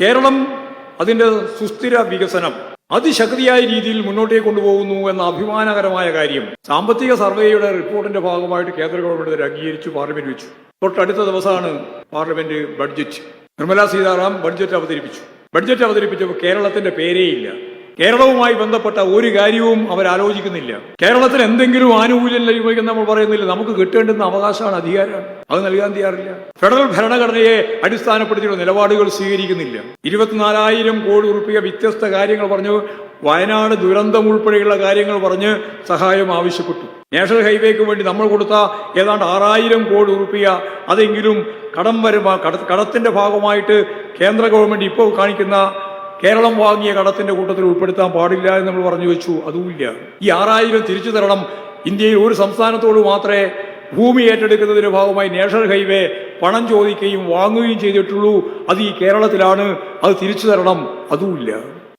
കേരളം അതിന്റെ സുസ്ഥിര വികസനം അതിശക്തിയായ രീതിയിൽ മുന്നോട്ടേക്ക് കൊണ്ടുപോകുന്നു എന്ന അഭിമാനകരമായ കാര്യം സാമ്പത്തിക സർവേയുടെ റിപ്പോർട്ടിന്റെ ഭാഗമായിട്ട് കേന്ദ്ര ഗവൺമെന്റ് അംഗീകരിച്ചു പാർലമെന്റ് വെച്ചു. തൊട്ടടുത്ത ദിവസമാണ് parliament budget. Nirmala Seetharam budget അവതരിപ്പിച്ചു. ബഡ്ജറ്റ് അവതരിപ്പിച്ചപ്പോൾ കേരളത്തിന്റെ പേരേയില്ല. കേരളവുമായി ബന്ധപ്പെട്ട ഒരു കാര്യവും അവർ ആലോചിക്കുന്നില്ല. കേരളത്തിൽ എന്തെങ്കിലും ആനുകൂല്യം ലഭിക്കുമെന്ന് നമ്മൾ പറയുന്നില്ല. നമുക്ക് കിട്ടേണ്ടുന്ന അവകാശമാണ് അധികാരമാണ് അത് നൽകാൻ തയ്യാറില്ല. ഫെഡറൽ ഭരണഘടനയെ അടിസ്ഥാനപ്പെടുത്തിയുള്ള നിലപാടുകൾ സ്വീകരിക്കുന്നില്ല. ഇരുപത്തിനാലായിരം കോടി ഉറുപ്പിക വ്യത്യസ്ത കാര്യങ്ങൾ പറഞ്ഞു വയനാട് ദുരന്തം ഉൾപ്പെടെയുള്ള കാര്യങ്ങൾ പറഞ്ഞ് സഹായം ആവശ്യപ്പെട്ടു. നാഷണൽ ഹൈവേക്ക് വേണ്ടി നമ്മൾ കൊടുത്ത ഏതാണ്ട് ആറായിരം കോടി ഉറുപ്പിക അതെങ്കിലും കടം വരുമാ കട കടത്തിന്റെ ഭാഗമായിട്ട് കേന്ദ്ര ഗവൺമെന്റ് ഇപ്പോൾ കാണിക്കുന്ന കേരളം വാങ്ങിയ കടത്തിന്റെ കൂട്ടത്തിൽ ഉൾപ്പെടുത്താൻ പാടില്ല എന്ന് നമ്മൾ പറഞ്ഞു വെച്ചു. അതുമില്ല. ഈ ആറായിരം തിരിച്ചു തരണം. ഇന്ത്യയിൽ ഒരു സംസ്ഥാനത്തോട് മാത്രമേ ഭൂമി ഏറ്റെടുക്കുന്നതിന്റെ ഭാഗമായി നാഷണൽ ഹൈവേ പണം ചോദിക്കുകയും വാങ്ങുകയും ചെയ്തിട്ടുള്ളൂ. അത് ഈ കേരളത്തിലാണ്. അത് തിരിച്ചു തരണം. അതുമില്ല.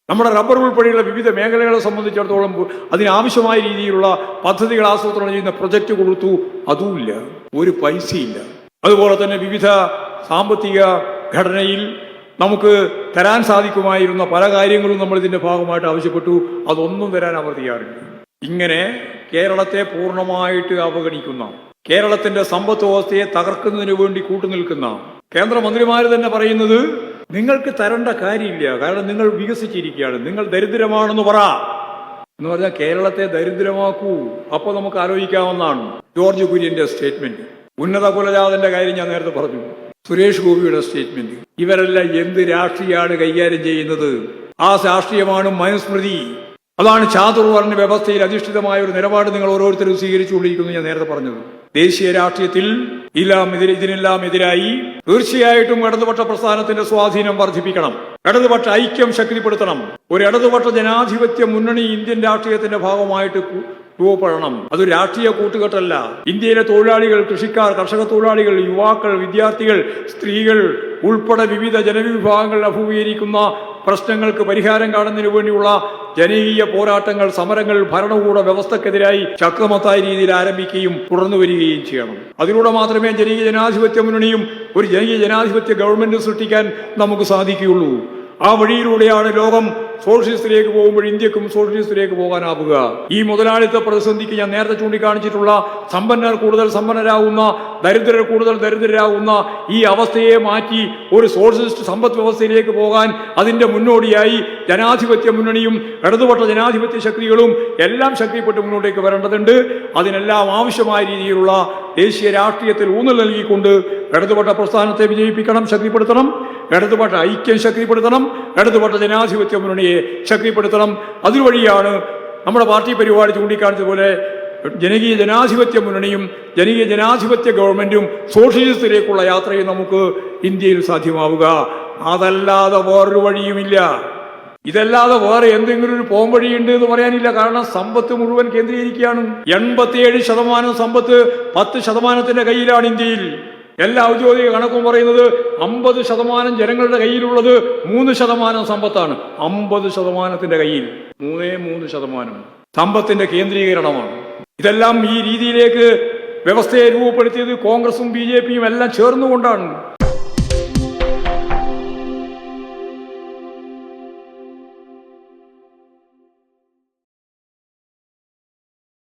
നമ്മുടെ റബ്ബർ ഉൾപ്പെടെയുള്ള വിവിധ മേഖലകളെ സംബന്ധിച്ചിടത്തോളം അതിനാവശ്യമായ രീതിയിലുള്ള പദ്ധതികൾ ആസൂത്രണം ചെയ്യുന്ന പ്രൊജക്റ്റ് കൊടുത്തു. അതുമില്ല. ഒരു പൈസയില്ല. അതുപോലെ തന്നെ വിവിധ സാമ്പത്തിക ഘടനയിൽ നമുക്ക് തരാൻ സാധിക്കുമായിരുന്ന പല കാര്യങ്ങളും നമ്മൾ ഇതിന്റെ ഭാഗമായിട്ട് ആവശ്യപ്പെട്ടു. അതൊന്നും തരാൻ അവർ തയ്യാറില്ല. ഇങ്ങനെ കേരളത്തെ പൂർണമായിട്ട് അവഗണിക്കുന്ന കേരളത്തിന്റെ സമ്പത്ത് വ്യവസ്ഥയെ തകർക്കുന്നതിന് വേണ്ടി കൂട്ടുനിൽക്കുന്ന കേന്ദ്രമന്ത്രിമാർ തന്നെ പറയുന്നത് നിങ്ങൾക്ക് തരേണ്ട കാര്യമില്ല. കാരണം നിങ്ങൾ വികസിച്ചിരിക്കുകയാണ്. നിങ്ങൾ ദരിദ്രമാണെന്ന് പറ. എന്ന് പറഞ്ഞാൽ കേരളത്തെ ദരിദ്രമാക്കൂ. അപ്പൊ നമുക്ക് ആലോചിക്കാവുന്നതാണ് ജോർജ് കുര്യന്റെ സ്റ്റേറ്റ്മെന്റ്. ഉന്നത കുലജാതന്റെ കാര്യം ഞാൻ നേരത്തെ പറഞ്ഞു. സുരേഷ് ഗോപിയുടെ സ്റ്റേറ്റ്മെന്റ് ഇവരെല്ലാം എന്ത് രാഷ്ട്രീയമാണ് കൈകാര്യം ചെയ്യുന്നത്? ആ രാഷ്ട്രീയമാണ് മനുസ്മൃതി. അതാണ് ചാതുർവർണ വ്യവസ്ഥയിൽ അധിഷ്ഠിതമായ ഒരു നിലപാട് നിങ്ങൾ ഓരോരുത്തരും സ്വീകരിച്ചുകൊണ്ടിരിക്കുന്നു ഞാൻ നേരത്തെ പറഞ്ഞത്. ദേശീയ രാഷ്ട്രീയത്തിൽ എല്ലാം എതിരെ ഇതിനെല്ലാം എതിരായി തീർച്ചയായിട്ടും ഇടതുപക്ഷ പ്രസ്ഥാനത്തിന്റെ സ്വാധീനം വർദ്ധിപ്പിക്കണം. ഇടതുപക്ഷ ഐക്യം ശക്തിപ്പെടുത്തണം. ഒരു ഇടതുപക്ഷ ജനാധിപത്യ മുന്നണി ഇന്ത്യൻ രാഷ്ട്രീയത്തിന്റെ ഭാഗമായിട്ട് രൂപപ്പെടണം. അത് രാഷ്ട്രീയ കൂട്ടുകെട്ടല്ല. ഇന്ത്യയിലെ തൊഴിലാളികൾ കൃഷിക്കാർ കർഷക തൊഴിലാളികൾ യുവാക്കൾ വിദ്യാർത്ഥികൾ സ്ത്രീകൾ ഉൾപ്പെടെ വിവിധ ജനവിഭാഗങ്ങൾ അഭിമുഖീകരിക്കുന്ന പ്രശ്നങ്ങൾക്ക് പരിഹാരം കാണുന്നതിനു വേണ്ടിയുള്ള ജനകീയ പോരാട്ടങ്ങൾ സമരങ്ങൾ ഭരണകൂട വ്യവസ്ഥക്കെതിരായി ശക്തമത്തായ രീതിയിൽ ആരംഭിക്കുകയും തുടർന്നു വരികയും ചെയ്യണം. അതിലൂടെ മാത്രമേ ജനകീയ ജനാധിപത്യ മുന്നണിയും ഒരു ജനകീയ ജനാധിപത്യ ഗവൺമെന്റ് സൃഷ്ടിക്കാൻ നമുക്ക് സാധിക്കുകയുള്ളൂ. ആ വഴിയിലൂടെയാണ് ലോകം സോഷ്യലിസ്റ്റിലേക്ക് പോകുമ്പോൾ ഇന്ത്യക്കും സോഷ്യലിസ്റ്റിലേക്ക് പോകാനാവുക. ഈ മുതലാളിത്ത പ്രതിസന്ധിക്ക് ഞാൻ നേരത്തെ ചൂണ്ടിക്കാണിച്ചിട്ടുള്ള സമ്പന്നർ കൂടുതൽ സമ്പന്നരാകുന്ന ദരിദ്രർ കൂടുതൽ ദരിദ്രരാകുന്ന ഈ അവസ്ഥയെ മാറ്റി ഒരു സോഷ്യലിസ്റ്റ് സമ്പദ് വ്യവസ്ഥയിലേക്ക് പോകാൻ അതിന്റെ മുന്നോടിയായി ജനാധിപത്യ മുന്നണിയും ഇടതുപക്ഷ ജനാധിപത്യ ശക്തികളും എല്ലാം ശക്തിപ്പെട്ട് മുന്നോട്ടേക്ക് വരേണ്ടതുണ്ട്. അതിനെല്ലാം ആവശ്യമായ രീതിയിലുള്ള ദേശീയ രാഷ്ട്രീയത്തിൽ ഊന്നൽ നൽകിക്കൊണ്ട് ഇടതുപക്ഷ പ്രസ്ഥാനത്തെ വിജയിപ്പിക്കണം ശക്തിപ്പെടുത്തണം. ഇടതുപക്ഷ ഐക്യം ശക്തിപ്പെടുത്തണം. ഇടതുപക്ഷ ജനാധിപത്യ മുന്നണിയെ ശക്തിപ്പെടുത്തണം. അതുവഴിയാണ് നമ്മുടെ പാർട്ടി പരിപാടി ചൂണ്ടിക്കാണിച്ചതുപോലെ ജനകീയ ജനാധിപത്യ മുന്നണിയും ജനകീയ ജനാധിപത്യ ഗവൺമെന്റും സോഷ്യലിസത്തിലേക്കുള്ള യാത്രയും നമുക്ക് ഇന്ത്യയിൽ സാധ്യമാവുക. അതല്ലാതെ വേറൊരു വഴിയുമില്ല. ഇതല്ലാതെ വേറെ എന്തെങ്കിലും ഒരു പോംവഴിയുണ്ട് എന്ന് പറയാനില്ല. കാരണം സമ്പത്ത് മുഴുവൻ കേന്ദ്രീകരിക്കുകയാണ്. എൺപത്തിയേഴ് ശതമാനം സമ്പത്ത് പത്ത് ശതമാനത്തിന്റെ കയ്യിലാണ് ഇന്ത്യയിൽ. എല്ലാ ഔദ്യോഗിക കണക്കും പറയുന്നത് അമ്പത് ശതമാനം ജനങ്ങളുടെ കയ്യിലുള്ളത് മൂന്ന് ശതമാനം സമ്പത്താണ്. അമ്പത് ശതമാനത്തിന്റെ കയ്യിൽ മൂന്നേ മൂന്ന് ശതമാനം സമ്പത്തിന്റെ കേന്ദ്രീകരണമാണ്. ഇതെല്ലാം ഈ രീതിയിലേക്ക് വ്യവസ്ഥയെ രൂപപ്പെടുത്തിയത് കോൺഗ്രസും ബി ജെ പിയും എല്ലാം ചേർന്നുകൊണ്ടാണ്.